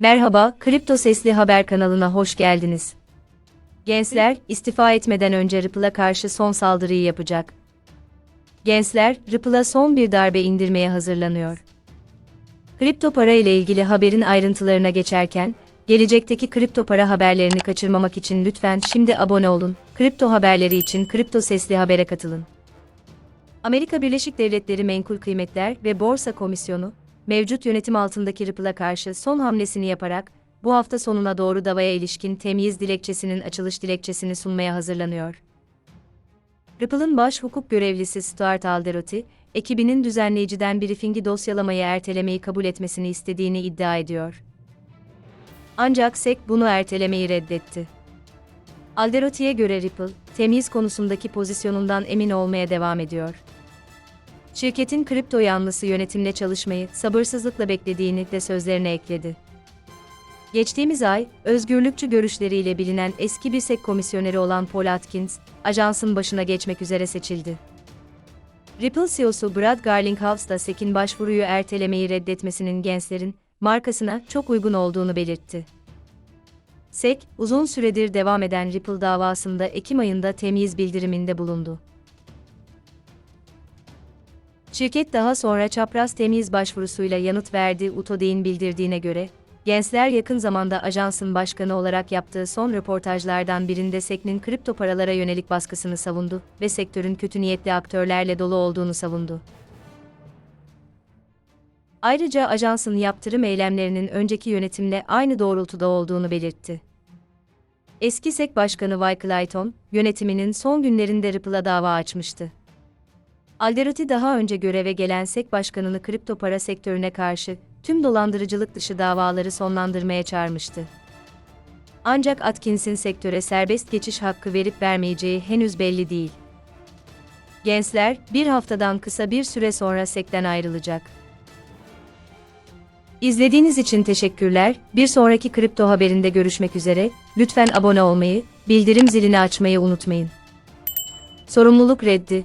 Merhaba, Kripto Sesli Haber kanalına hoş geldiniz. Gençler, istifa etmeden önce Ripple'a karşı son saldırıyı yapacak. Gençler, Ripple'a son bir darbe indirmeye hazırlanıyor. Kripto para ile ilgili haberin ayrıntılarına geçerken, gelecekteki kripto para haberlerini kaçırmamak için lütfen şimdi abone olun. Kripto haberleri için Kripto Sesli Haber'e katılın. Amerika Birleşik Devletleri Menkul Kıymetler ve Borsa Komisyonu, mevcut yönetim altındaki Ripple'a karşı son hamlesini yaparak, bu hafta sonuna doğru davaya ilişkin temyiz dilekçesinin açılış dilekçesini sunmaya hazırlanıyor. Ripple'ın baş hukuk görevlisi Stuart Alderoty, ekibinin düzenleyiciden briefingi dosyalamayı ertelemeyi kabul etmesini istediğini iddia ediyor. Ancak SEC bunu ertelemeyi reddetti. Alderoty'ye göre Ripple, temyiz konusundaki pozisyonundan emin olmaya devam ediyor. Şirketin kripto yanlısı yönetimle çalışmayı sabırsızlıkla beklediğini de sözlerine ekledi. Geçtiğimiz ay, özgürlükçü görüşleriyle bilinen eski bir SEC komisyoneri olan Paul Atkins, ajansın başına geçmek üzere seçildi. Ripple CEO'su Brad Garlinghouse da SEC'in başvuruyu ertelemeyi reddetmesinin gençlerin markasına çok uygun olduğunu belirtti. SEC, uzun süredir devam eden Ripple davasında Ekim ayında temyiz bildiriminde bulundu. Şirket daha sonra çapraz temyiz başvurusuyla yanıt verdi. Utode'in bildirdiğine göre, Gensler yakın zamanda ajansın başkanı olarak yaptığı son röportajlardan birinde SEC'nin kripto paralara yönelik baskısını savundu ve sektörün kötü niyetli aktörlerle dolu olduğunu savundu. Ayrıca ajansın yaptırım eylemlerinin önceki yönetimle aynı doğrultuda olduğunu belirtti. Eski SEC Başkanı Wy Clayton, yönetiminin son günlerinde Ripple'a dava açmıştı. Alderoty daha önce göreve gelen SEC Başkanı'nı kripto para sektörüne karşı tüm dolandırıcılık dışı davaları sonlandırmaya çağırmıştı. Ancak Atkins'in sektöre serbest geçiş hakkı verip vermeyeceği henüz belli değil. Gençler, bir haftadan kısa bir süre sonra SEC'ten ayrılacak. İzlediğiniz için teşekkürler. Bir sonraki kripto haberinde görüşmek üzere. Lütfen abone olmayı, bildirim zilini açmayı unutmayın. Sorumluluk reddi.